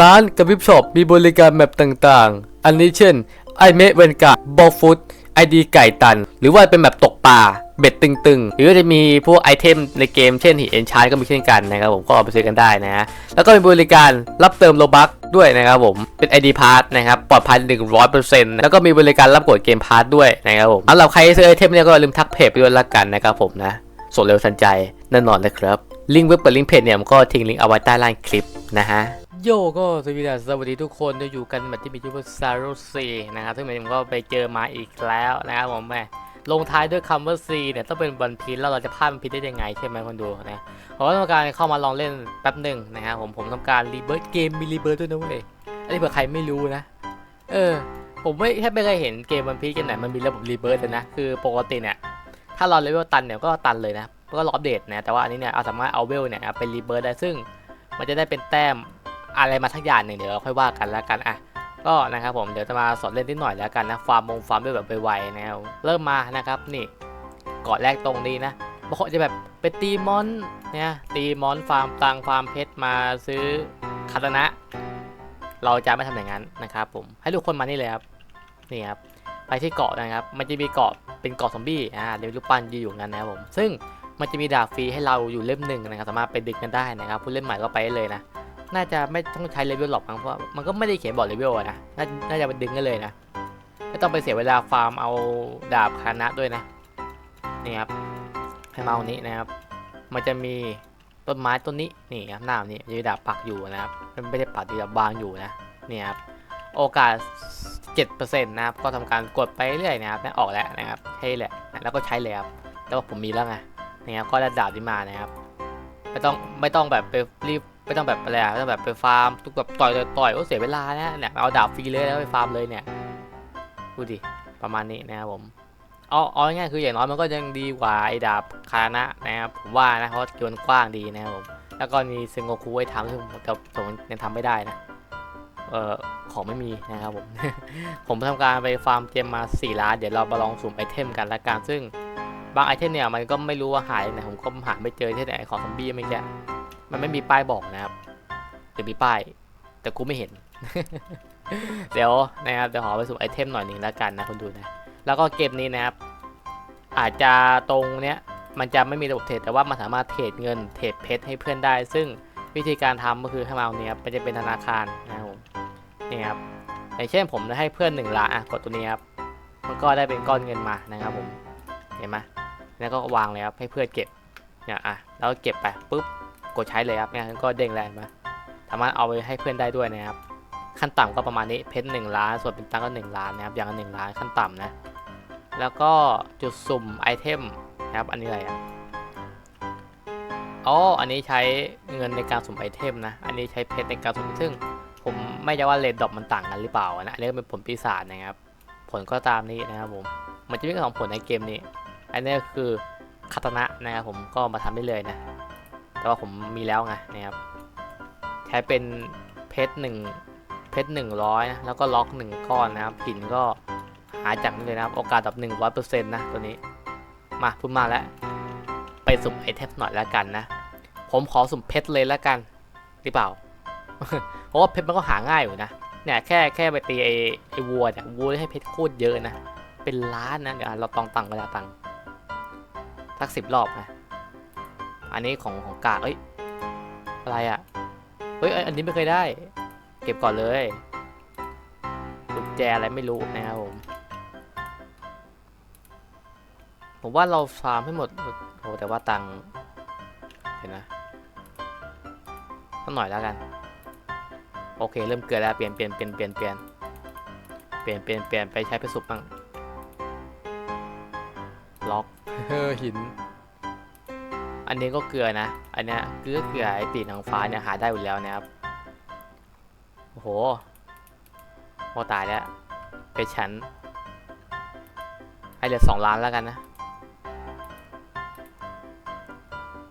ร้านกับวิบช็อปมีบริการแมปต่างๆ อันนี้เช่นไอเมะเวนกาบอลฟุตไอดีไก่ตัน หรือว่าเป็นแบบตกปลาเบ็ดตึงๆ หรือจะมีพวกไอเทมในเกมเช่นหินเอนชาร์ก็มีเช่นกันนะครับผมก็เอาไปซื้อกันได้นะฮะแล้วก็มีบริการรับเติมโลบัคด้วยนะครับผมเป็น ID p a s s นะครับปลอดภัย 100%แล้วก็มีบริการรับกดเกมพาร์ทด้วยนะครับผมสำหรับใครซื้อไอเทมเนี่ยก็อย่าลืมทักเพจไปด้วยละกันนะครับผมนะส่งเร็วทันใจแน่นอนเลยครับลิงก์เว็บเปิดลิงก์เพจเนี่ยผมก็ทิ้งลิงก์เอาไว้ใต้ล่างคลิปนะฮะ โยก็สวัสดีสวัสดีทุกคนที่อยู่กันแบบที่มีชื่อว่าซารุซีนะครับซึ่งผมก็ไปเจอมาอีกแล้วนะครับผมแม่ลงท้ายด้วยคำว่า C เนี่ยต้องเป็นวันพีแล้วเราจะพลาดวันพีได้ยังไงใช่ไหมคนดูนะผมก็ต้องการเข้ามาลองเล่นแป๊บหนึ่งนะครับผมผมต้องการรีเบิร์ตเกมมีรีเบิร์ตด้วยนะเว้ยอันนี้เผื่อใครไม่รู้นะ เออ ผมไม่แทบไม่เคยเห็นเกมวันพีกันไหนมันมีระบบรีเบิร์ตเลยนะคือปกติเนี่ยถ้าเราเลเวลตันเนี่ยก็ตันเลยนะก็รออัปเดตนะแต่ว่าอันนี้เนี่ยเอาสามารถเอาเวลเนี่ยไปรีเบิร์ตได้ซึ่งมันจะได้เป็นแต้ม อะไรมาทักอย่างหนึ่งเดี๋ยวเราค่อยว่ากันแล้วกันอะก็นะครับผมเดี๋ยวจะมาสอนเล่นนิดหน่อยแล้วกันนะฟาร์มมงฟาร์มด้วยแบบไวๆนะครับเริ่มมานะครับนี่เกาะแรกตรงนี้นะบางคนจะแบบไปตีมอนเนี่ยตีมอนฟาร์มตังฟาร์มเพชรมาซื้อคาตนะ เราจะไม่ทำอย่างนั้นนะครับผมให้ทุกคนมานี่เลยครับนี่ครับไปที่เกาะนะครับ มันจะมีเกาะเป็นเกาะซอมบี้อ่าเรียกรูปปั้นยืนอยู่นั้นนะครับผมซึ่งมันจะมีดาบฟรีให้เราอยู่เล่มหนึ่งนะครับสามารถไปดึงกันได้นะครับผู้เล่นใหม่ก็ไปได้เลยนะ น่าจะไม่ต้องใช้เลเวลหรอกมั้งเพราะมันก็ไม่ได้เขียนบอกเลเวลนะนาน่าจะไปดึงกันเลยนะไม่ต้องไปเสียเวลาฟาร์มเอาดาบคานะด้วยนะนี่ครับให้มาเอานี้นะครับ มันจะมีต้นไม้ต้นนี้นี่ครับหน้านี้มีดาบปักอยู่นะครับมันไม่ได้ปักดีดาบบางอยู่นะนี่ครับโอกาส 7%นะครับก็ทำการกดไปเรื่อยนะครับนี่ยออกแล้วนะครับใช่แหละแล้วก็ใช้เลยครับแต่ว่าผมมีแล้วไงนี่ครับก็ได้ดาบที่มานะครับไม่ต้องไม่ต้องแบบไปรีบ ไม่ต้องแบบอะไรอะไม่ต้องแบบไปฟาร์มทุกแบบต่อยต่อยต่อยก็เสียเวลานะเนี่ยเอาดาบฟรีเลยแล้วไปฟาร์มเลยเนี่ยดูดิประมาณนี้นะครับผมเอาเอาง่ายๆคืออย่างน้อยมันก็ยังดีกว่าไอ้ดาบคานะนะครับผมว่านะเพราะโยนกว้างดีนะครับผมแล้วก็มีเซงโกคุไว้ทำซึ่งผมแต่ผมยังทำไม่ได้นะเออของไม่มีนะครับผม ผมทำการไปฟาร์มเตรียมมา4ล้านเดี๋ยวเรามาลองสุ่มไอเทมกันละกันซึ่งบางไอเทมเนี่ยมันก็ไม่รู้ว่าหายไหนผมก็หาไม่เจอที่ไหนของซอมบี้ไม่แค่ มันไม่มีป้ายบอกนะครับหรือมีป้าย แต่กูไม่เห็น เดี๋ยวนะครับเดี๋ยวขอไปสุ่มไอเทมหน่อยหนึ่งแล้วกันนะคุณดูนะ แล้วก็เกมนี้นะครับ อาจจะตรงเนี้ยมันจะไม่มีระบบเทรดแต่ว่ามันสามารถเทรดเงินเทรดเพชรให้เพื่อนได้ ซึ่งวิธีการทำก็คือให้มาเอาเนี้ยมันจะเป็นธนาคารนะครับผมนี่ครับอย่างเช่นผมจะให้เพื่อนหนึ่งล้านอะกดตัวนี้ครับมันก็ได้เป็นก้อนเงินมานะครับผมเห็นไหมแล้วก็วางเลยครับให้เพื่อนเก็บเนี่ยอะแล้วก็เก็บไปปุ๊บ กดใช้เลยครับเนี่ยก็เด้งแรงมาสามารถเอาไปให้เพื่อนได้ด้วยนะครับ ขั้นต่ำก็ประมาณนี้เพชรหนึ่งล้าน ส่วนเป็นตังก็หนึ่งล้านนะครับ อย่างละหนึ่งล้านขั้นต่ำนะ แล้วก็จุดสุ่มไอเทมนะครับ อันนี้อะไรอะอ๋อ อันนี้ใช้เงินในการสุ่มไอเทมนะ อันนี้ใช้เพชรในการสุ่มซึ่ง ผมไม่จะว่าเลนดอกมันต่างกันหรือเปล่านะ อันนี้ก็เป็นผลปีศาจนะครับ ผลก็ตามนี้นะครับผม มันจะมีสองผลในเกมนี้ อันนี้คือคาตานะนะครับผม ก็มาทำได้เลยนะ แต่ว่าผมมีแล้วไงนะครับใช้เป็นเพชรหนึ่งเพชรหนึ่งร้อยนะแล้วก็ล็อกหนึ่งก้อนนะครับหินก็หาจากนี่เลยนะครับ โอกาสแบบหนึ่งร้อยเปอร์เซ็นต์นะตัวนี้ มาพูดมาแล้ว ไปสุ่มไอเทมหน่อยแล้วกันนะ ผมขอสุ่มเพชรเลยแล้วกันหรือเปล่าเพราะว่าเพชรมันก็หาง่ายอยู่นะเนี่ยแค่แค่ไปตีไอไอวัวเนี่ยวัวให้เพชรโคตรเยอะนะเป็นล้านนะเดี๋ยวเราตองตังเวลาตังสักสิบรอบนะ อันนี้ของของกากเอ้ยอะไรอะ่ะเฮ้ยอันนี้ไม่เคยได้ เก็บก่อนเลยกุญแจอะไรไม่รู้นะครับผมผมว่าเราฟาร์มให้หมดโหแต่ว่าตังเห็นนะสักหน่อยแล้วกัน โอเค เริ่มเกิดแล้วเปลี่ยนเปลี่ยนเปลี่ยนเปลี่ยนเปลี่ยนเปลี่ยนเปลี่ยนเปลี่ยนไปใช้ไปสุกบ้างล็อกเฮ้อหิน อันนี้ก็เกลือนะ อันเนี้ยเกลือเกลือไอปีกนางฟ้าเนี่ยหาได้อยู่แล้วนะครับ โอ้โหโมตายแล้วไปชั้นให้เหลือสองล้านแล้วกันนะ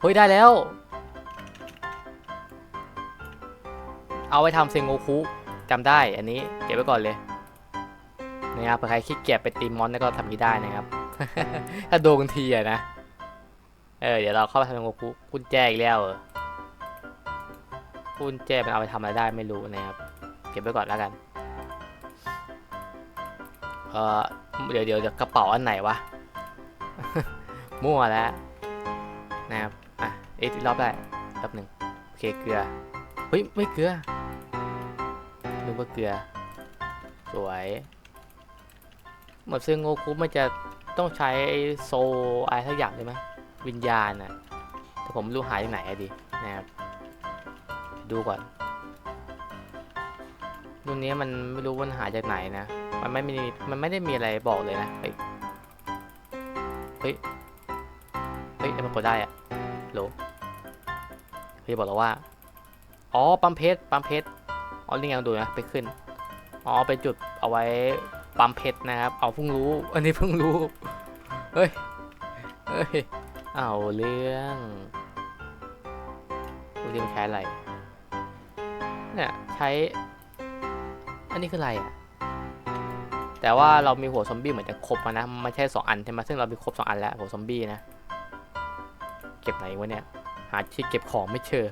เฮ้ยได้แล้ว เอาไว้ทำเซงโงคุจำได้อันนี้เก็บไว้ก่อนเลยนะครับเผื่อใครขี้เกียจไปตีมอนก็ทำนี้ได้นะครับ ถ้าโดนทีอะนะ เออเดี๋ยวเราเข้าไปทำงกุกุญแจอีกแล้วเออกุญแจมันเอาไปทำอะไรได้ไม่รู้นะครับเก็บไว้ก่อนแล้วกันเออเดี๋ยวเดี๋ยวกระเป๋าอันไหนวะมั่วแล้วนะครับอะเอ๊ะอีกรอบได้รอบหนึ่งโอเคเกลือเฮ้ยไม่เกลือนึกว่าเกลือ สวยเหมือนซึ่งโงคุมันจะต้องใช้โซอะไรสักอย่างใช่ไหม วิญญาณน่ะแต่ผมรู้หายที่ไหนอะดินะครับดูก่อนรุ่นนี้มันไม่รู้มันหาจากไหนนะ มันไม่มีมันไม่ได้มีอะไรบอกเลยนะเฮ้ยเฮ้ยเฮ้ยมันกดได้อะโหลเฮ้ยบอกเราว่าอ๋อปั๊มเพชรปั๊มเพชรอ๋อนี่ไงลองดูนะไปขึ้นอ๋อเป็นจุดเอาไว้ปั๊มเพชรนะครับ เอาเพิ่งรู้ อันนี้เพิ่งรู้ เฮ้ย เฮ้ย เอาเรื่องดูดิมันใช้อะไร เนี่ย ใช้ อันนี้คืออะไรอะ แต่ว่าเรามีหัวซอมบี้เหมือนจะครบมานะ มันใช่สองอันใช่ไหมซึ่งเรามีครบสองอันแล้วหัวซอมบี้นะ เก็บไหนวะเนี่ย หาที่เก็บของไม่เจอ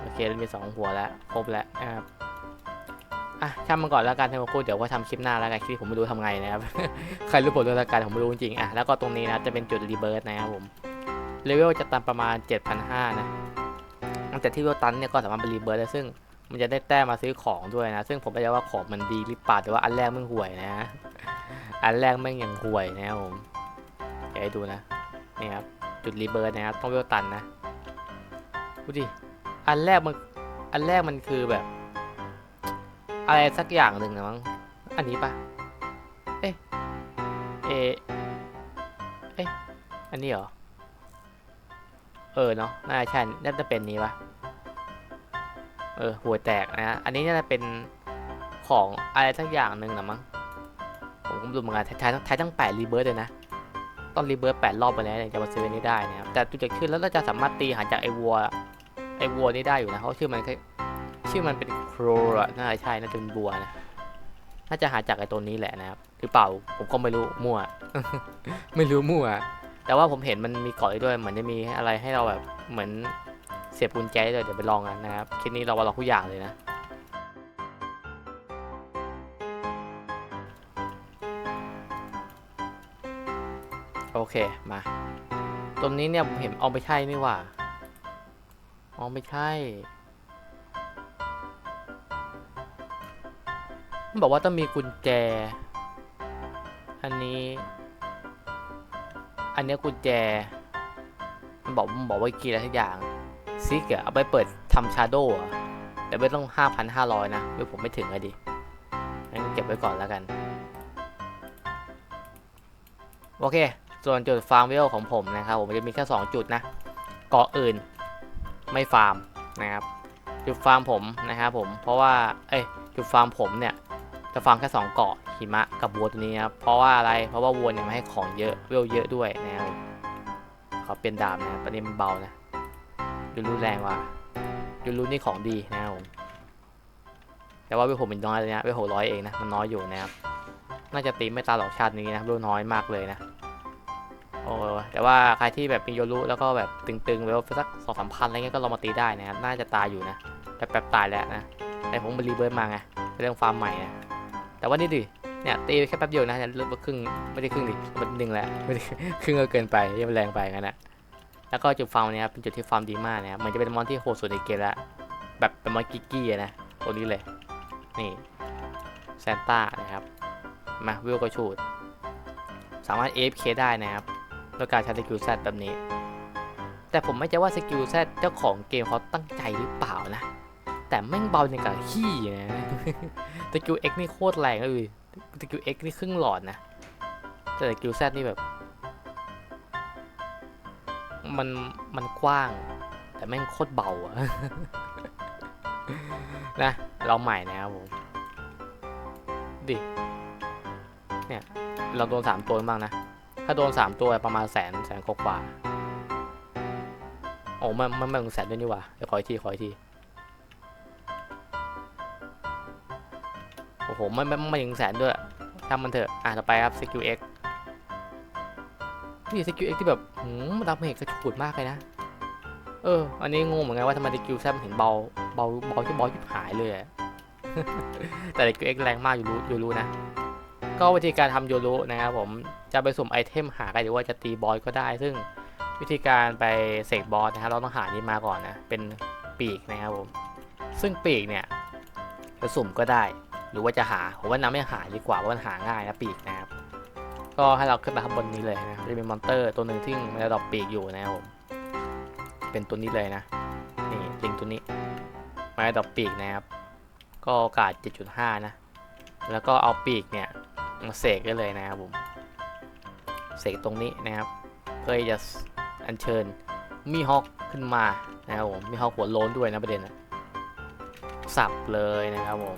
โอเคเรามีสองหัวแล้ว ครบแล้วนะครับ อะช่างมันก่อนแล้วกันท่านผู้เดี๋ยวว่าทำคลิปหน้าแล้วกันคลิปผมไม่รู้ทำไงนะครับ ใครรู้ผลด้วยละกันผมไม่รู้จริงอะแล้วก็ตรงนี้นะจะเป็นจุดรีเบิร์ตนะครับผมเลเวลจะตันประมาณ 7,500นะตั้งแต่ที่เลเวลตันเนี่ยก็สามารถไปรีเบิร์ตได้ซึ่งมันจะได้แต้มมาซื้อของด้วยนะ ซึ่งผมไม่ได้ว่าของมันดีหรือเปล่าแต่ว่าอันแรกมึงห่วยนะ อันแรกม่งยังห่วยนะครับผมเดี๋ยวให้ดูนะนี่ครับจุดรีเบิร์ตนะครับต้องเลเวลตันนะดูดิอันแรกมันอันแรกมันคือแบบ อะไรสักอย่างหนึ่งนะมั้ง อันนี้ปะเอ๊ะเอะเอ๊ะอันนี้เหรอ เออเนาะ น่าใช่ น่าจะเป็นนี้ปะเออ หัวแตกนะฮะ อันนี้น่าจะเป็นของอะไรสักอย่างหนึ่งนะมั้ง ผมก็ไม่รู้เหมือนกันท้ายท้ายทั้งแปดรีเบิร์ตเลยนะ ต้องรีเบิร์ตแปดรอบไปแล้วถึงจะมาซื้อนนี้ได้นะครับ แต่ดูจากชื่อแล้วเราจะสามารถตีหาจากไอวัว ไอวัวนี่ได้อยู่นะ เพราะชื่อมันคล้าย ชื่อมันเป็นโครอะน่าจะใช่น่าจะเป็นบัวนะ น่าจะหาจากไอ้ตัวนี้แหละนะครับ หรือเปล่า ผมก็ไม่รู้ มั่ว ไม่รู้มั่ว แต่ว่าผมเห็นมันมีเกาะอยด้วย เหมือนจะมีอะไรให้เราแบบ เหมือนเสียบกุญแจด้วยเดี๋ยวไปลองกันนะครับ คลิปนี้เราว่าเราทุกอย่างเลยนะ โอเค มาตรงนี้เนี่ยผมเห็นเอาไม่ใช่นี่ว่าอ๋อไม่ใช่ บอกว่าต้องมีกุญแจ อันนี้ อันนี้กุญแจ มันบอกมันบอกว่ากี่อะไรทุกอย่างซิกอะเอาไปเปิดทำชาโดว์แต่ไม่ต้องห้าพันห้าร้อยนะเดี๋ยวผมไม่ถึงอะดิงั้นเก็บไว้ก่อนแล้วกัน โอเค ส่วนจุดฟาร์มเวลของผมนะครับ ผมจะมีแค่2จุดนะ เกาะอื่นไม่ฟาร์มนะครับ จุดฟาร์มผมนะครับผม เพราะว่า เอ้ย จุดฟาร์มผมเนี่ย จะฟาร์มแค่2เกาะหิมะกับวัวตัวนี้นะครับเพราะว่าอะไรเพราะว่าวัวเนี่ยมันให้ของเยอะเวลเยอะด้วยนะครับขอเปลี่ยนดาบนะประเด็นมันเบานะยูรูแรงว่ะยูรูนี่ของดีนะครับผมแต่ว่าเวลผมเป็นน้อยเลยนะเวลหกร้อยเองนะมันน้อยอยู่นะครับน่าจะตีไม่ตาหลอกชาตินี้นะเวลน้อยมากเลยนะโอ้แต่ว่าใครที่แบบมีโยรุแล้วก็แบบตึงๆเวลสักสองสามพันอะไรเงี้ยก็ลองมาตีได้นะครับน่าจะตายอยู่นะแป๊บๆตายแล้วนะแต่ผมไปรีเบิร์ตมาไงเรื่องฟาร์มใหม่นะ แต่ว่านี่ดิเนี่ยตีไปแค่แป๊บเดียวนะเนี่ยเริ่มครึ่งไม่ได้ครึ่งดิมันหนึ่งแหล้วไม่ได้ครึ่งก็เกินไปยังแรงไปงั้นนะแล้วก็จุดฟาร์มเนี้ยเป็นจุดที่ฟาร์มดีมากนะครับมันจะเป็นมอนที่โหดสุดในเกมละแบบเป็นมอนกิกกี้นะตัวนี้เลยนี่แซนต้านะครับมาวิวกระชูดสามารถ AFK ได้นะครับด้วยการใช้สกิลแซดแบบนี้ แต่ผมไม่ใจว่าสกิลแซดเจ้าของเกมเขาตั้งใจหรือเปล่านะ แต่แม่งเบาในการขี้นะ สกิล X นี่โคตรแรงเลยสกิล X นี่ครึ่งหลอดนะ แต่สกิล Z นี่แบบ มัน มันกว้าง แต่แม่งโคตรเบาอะนะ เราใหม่นะครับผม ดิ เนี่ย เราโดนสามตัวบ้างนะ ถ้าโดนสามตัวประมาณแสนแสนกว่าโอ้มันมันไม่ถึงแสนด้วยนี่ว่าเดี๋ยวขออีกที ขออีกที โอ้โหไม่ไม่ไม่ถึงแสนด้วยทำมันเถอะ อะต่อไปครับ sq x นี่ sq x ที่แบบหืมมันดาเมจกระฉูดมากเลยนะ เออ อันนี้งงเหมือนกันว่าทำไมสกิลแซมเห็นเบา เบาเบาที่บอลยิบหายเลย แต่สกิลเอ็กแรงมากอยู่รู้อยู่รู้นะ ก็วิธีการทำโยรุนะครับผม จะไปสุ่มไอเทมหากันหรือว่าจะตีบอสก็ได้ ซึ่งวิธีการไปเสกบอสนะครับเราต้องหานี้มาก่อนนะ เป็นปีกนะครับผม ซึ่งปีกเนี่ยจะสุ่มก็ได้ หรือว่าจะหาผมว่าน้ำไม่หาดีกว่าเพราะมันหาง่ายนะปีกนะครับก็ให้เราขึ้นมาข้างบนนี้เลยนะจะมีมอนเตอร์ตัวหนึ่งที่มันจะดรอปปีกอยู่นะครับผมเป็นตัวนี้เลยนะนี่ลิงตัวนี้มันจะดรอปปีกนะครับก็โอกาส 7.5 นะ แล้วก็เอาปีกเนี่ยมาเสกได้เลยนะครับผมเสกตรงนี้นะครับเพื่อจะอัญเชิญมีฮอกขึ้นมานะครับผมมีฮอกหัวโล้นด้วยนะประเด็นนะสับเลยนะครับผม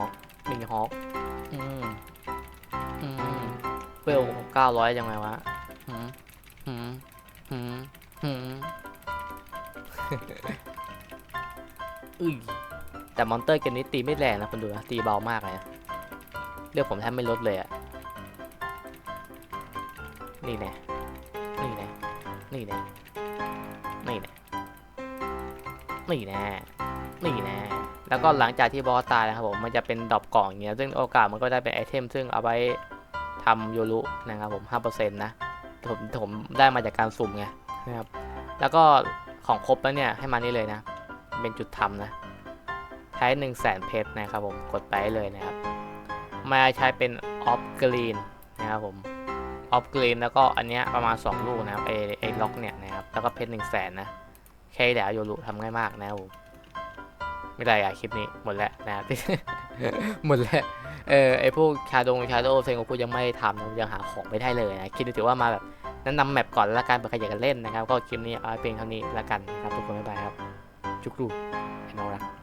อกมีฮอกอืมอืมเวลเก้าร้อยยังไงวะหืมหืมหืมหืมอุ้ยแต่มอนเตอร์เกมนี้ตีไม่แรงนะคุณดูนะตีเบามากเลยนะเลือกผมแทบไม่ลดเลยอะนี่แน่นี่แน่นี่แน่นี่แน่นี่แน่นี่แน่ แล้วก็หลังจากที่บอสตายนะครับผมมันจะเป็นดรอปกล่องอย่างเงี้ยซึ่งโอกาสมันก็ได้เป็นไอเทมซึ่งเอาไว้ทำโยรุนะครับผม5%นะผมผมได้มาจากการสุ่มไงนะครับแล้วก็ของครบแล้วเนี่ยให้มานี่เลยนะ เป็นจุดทำนะ ใช้1 0 0 0 0แสนเพชรนะครับผมกดไปเลยนะครับ มาใช้เป็นออฟกรีนนะครับผมออฟกรีนแล้วก็อันเนี้ยประมาณ 2 ลูกนะครับไอไอล็อกเนี่ยนะครับแล้วก็เพชร1 0 0 0 0แสนนะแค่เดี๋ยวโยรุทำง่ายมากนะครับผม ไม่ได้อะคลิปนี้หมดแล้วนะครับหมดแล้วเออไอพวกชาดงชาโดเซงโกคุยังไม่ทำนะยังหาของไม่ได้เลยนะคลิปนี้ถือว่ามาแบบแนะนำแมปก่อนแล้วกันเผื่อใครอยากจะเล่นนะครับ ก็คลิปนี้เอาไว้เพียงเท่านี้แล้วกันนะครับทุกคนบ๊ายบายครับจุกรูไอ้น้องรัก